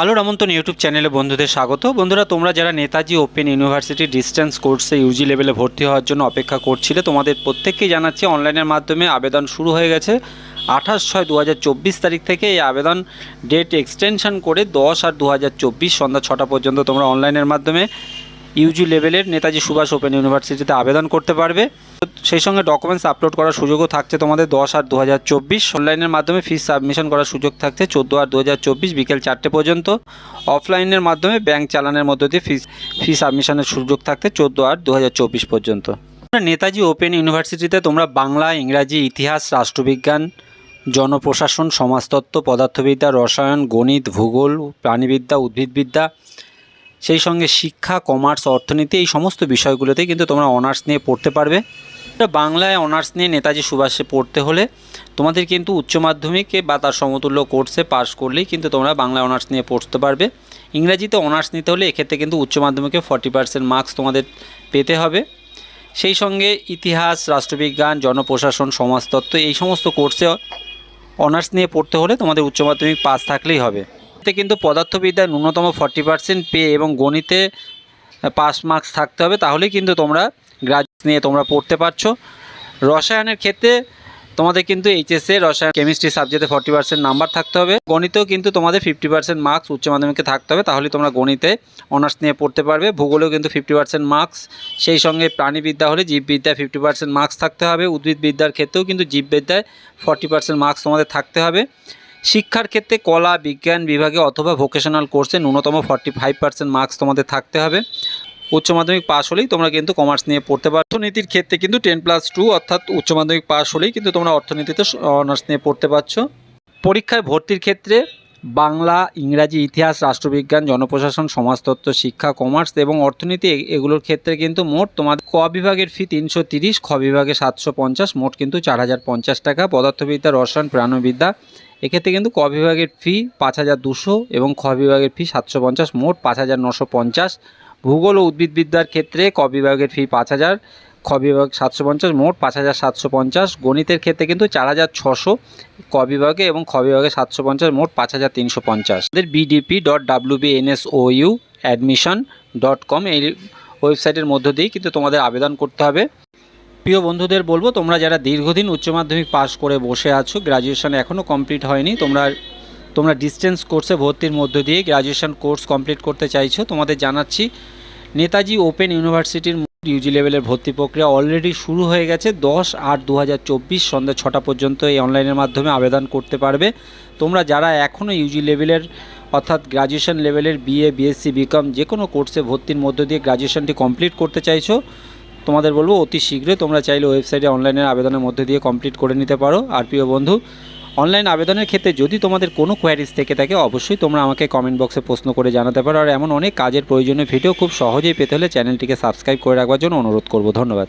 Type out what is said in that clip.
আলোর আমন্ত্রণ ইউটিউব চ্যানেলে বন্ধুদের স্বাগত। বন্ধুরা, তোমরা যারা নেতাজি ওপেন ইউনিভার্সিটি ডিস্টেন্স কোর্সে ইউজি লেভেলে ভর্তি হওয়ার জন্য অপেক্ষা করছিলে, তোমাদের প্রত্যেককেই জানাচ্ছি অনলাইনের মাধ্যমে আবেদন শুরু হয়ে গেছে। আঠাশ ছয় দু তারিখ থেকে এই আবেদন ডেট এক্সটেনশন করে দশ আর দু হাজার চব্বিশ সন্ধ্যা ছটা পর্যন্ত তোমরা অনলাইনের মাধ্যমে ইউজি লেভেলের নেতাজি সুভাষ ওপেন ইউনিভার্সিটিতে আবেদন করতে পারবে। সেই সঙ্গে ডকুমেন্টস আপলোড করার সুযোগও থাকছে তোমাদের দশ আট দু হাজার চব্বিশ। অনলাইনের মাধ্যমে ফিস সাবমিশন করার সুযোগ থাকছে চোদ্দ আট দু হাজার চব্বিশ বিকেল চারটে পর্যন্ত। অফলাইনের মাধ্যমে ব্যাংক চালানের মধ্য দিয়ে ফিস ফি সাবমিশনের সুযোগ থাকছে চোদ্দ আট দু হাজার চব্বিশ পর্যন্ত। নেতাজি ওপেন ইউনিভার্সিটিতে তোমরা বাংলা, ইংরাজি, ইতিহাস, রাষ্ট্রবিজ্ঞান, জনপ্রশাসন, সমাজতত্ত্ব, পদার্থবিদ্যা, রসায়ন, গণিত, ভূগোল, প্রাণীবিদ্যা, উদ্ভিদবিদ্যা সেই সঙ্গে শিক্ষা কমার্স অর্থনীতি, এই সমস্ত বিষয়গুলোতেই কিন্তু তোমরা অনার্স নিয়ে পড়তে পারবে। বাংলায় অনার্স নিয়ে নেতাজি সুভাষে পড়তে হলে তোমাদের কিন্তু উচ্চ মাধ্যমিকে বা তার সমতুল্য কোর্সে পাশ করলেই কিন্তু তোমরা বাংলায় অনার্স নিয়ে পড়তে পারবে। ইংরাজিতে অনার্স নিতে হলে এক্ষেত্রে কিন্তু উচ্চ মাধ্যমিকে ফর্টি পার্সেন্ট মার্কস তোমাদের পেতে হবে। সেই সঙ্গে ইতিহাস, রাষ্ট্রবিজ্ঞান, জনপ্রশাসন, সমাজতত্ত্ব, এই সমস্ত কোর্সে অনার্স নিয়ে পড়তে হলে তোমাদের উচ্চ মাধ্যমিক পাস থাকলেই হবে। কিন্তু পদার্থবিদ্যায় ন্যূনতম ফর্টি পার্সেন্ট পেয়ে এবং গণিতে পাস মার্কস থাকতে হবে, তাহলেই কিন্তু তোমরা গ্রাজুয়েট নিয়ে তোমরা পড়তে পারছ। রসায়নের ক্ষেত্রে তোমাদের কিন্তু এইচএসএ রসায়ন কেমিস্ট্রি সাবজেক্টে ফর্টি পার্সেন্ট নাম্বার থাকতে হবে। গণিতেও কিন্তু তোমাদের ফিফটি পার্সেন্ট মার্কস উচ্চ মাধ্যমিকে থাকতে হবে তাহলে তোমরা গণিতে অনার্স নিয়ে পড়তে পারবে। ভূগোলেও কিন্তু ফিফটি পার্সেন্ট মার্কস সেই সঙ্গে প্রাণীবিদ্যা হলে জীববিদ্যায় ফিফটি পার্সেন্ট মার্কস থাকতে হবে। উদ্ভিদবিদ্যার ক্ষেত্রেও কিন্তু জীববিদ্যায় ফর্টি পার্সেন্ট মার্কস তোমাদের থাকতে হবে। শিক্ষার ক্ষেত্রে কলা, বিজ্ঞান বিভাগে অথবা ভোকেশনাল কোর্সে ন্যূনতম ফর্টি ফাইভ পার্সেন্ট মার্কস তোমাদের থাকতে হবে। উচ্চ মাধ্যমিক পাশ হলেই তোমরা কিন্তু কমার্স নিয়ে পড়তে পারো। অর্থনীতির ক্ষেত্রে কিন্তু টেন প্লাস টু অর্থাৎ উচ্চ মাধ্যমিক পাশ হলেই কিন্তু তোমরা অর্থনীতিতে অনার্স নিয়ে পড়তে পারছ। পরীক্ষায় ভর্তির ক্ষেত্রে বাংলা, ইংরাজি, ইতিহাস, রাষ্ট্রবিজ্ঞান, জনপ্রশাসন, সমাজতত্ত্ব, শিক্ষা, কমার্স এবং অর্থনীতি এগুলোর ক্ষেত্রে কিন্তু মোট তোমাদের ক বিভাগের ফি তিনশো তিরিশ, খ বিভাগে সাতশো পঞ্চাশ, মোট কিন্তু চার হাজার পঞ্চাশ টাকা। পদার্থবিদ্যা, রসায়ন, প্রাণবিদ্যা, এক্ষেত্রে কিন্তু ক বিভাগের ফি পাঁচ হাজার দুশো এবং খ বিভাগের ফি সাতশো পঞ্চাশ, মোট পাঁচ হাজার নশো পঞ্চাশ। ভূগোল ও উদ্ভিদবিদ্যার ক্ষেত্রে ক বিভাগের ফি পাঁচ হাজার। খ বিভাগ সাতশো পঞ্চাশ, মোট পাঁচ হাজার সাতশো পঞ্চাশ। গণিতের ক্ষেত্রে কিন্তু চার হাজার ছশো ক বিভাগে এবং খ বিভাগে সাতশো পঞ্চাশ, মোট পাঁচ হাজার তিনশো পঞ্চাশ। BDP dot W B N S O U admission dot com এই ওয়েবসাইটের মধ্য দিয়েই কিন্তু তোমাদের আবেদন করতে হবে। প্রিয় বন্ধুদের বলব, তোমরা যারা দীর্ঘদিন উচ্চ মাধ্যমিক পাশ করে বসে আছো গ্রাজুয়েশন এখনও কমপ্লিট হয়নি, তোমরা তোমরা ডিস্টেন্স কোর্সে ভর্তির মধ্য দিয়ে গ্রাজুয়েশন কোর্স কমপ্লিট করতে চাইছো, তোমাদের জানাচ্ছি, নেতাজি ওপেন ইউনিভার্সিটির ইউজি লেভেলের ভর্তি প্রক্রিয়া অলরেডি শুরু হয়ে গেছে। দশ আট দু হাজার চব্বিশ সন্ধ্যা ছটা পর্যন্ত এই অনলাইনের মাধ্যমে আবেদন করতে পারবে। তোমরা যারা এখনও ইউজি লেভেলের অর্থাৎ গ্রাজুয়েশন লেভেলের বিএ বিএসসি বিকম যে কোনো কোর্সে ভর্তির মধ্য দিয়ে গ্রাজুয়েশনটি কমপ্লিট করতে চাইছো, তোমাদের বলব অতি শীঘ্রই তোমরা চাইলে ওয়েবসাইটে অনলাইনের আবেদনের মধ্যে দিয়ে কমপ্লিট করে নিতে পারো। আর প্রিয় বন্ধু অনলাইন আবেদনের ক্ষেত্রে যদি তোমাদের কোনো কোয়ারিজ থেকে থাকে, অবশ্যই তোমরা আমাকে কমেন্ট বক্সে প্রশ্ন করে জানাতে পারো। আর এমন অনেক কাজের প্রয়োজনীয় ভিডিও খুব সহজেই পেতে হলে চ্যানেলটিকে সাবস্ক্রাইব করে রাখবার জন্য অনুরোধ করব। ধন্যবাদ।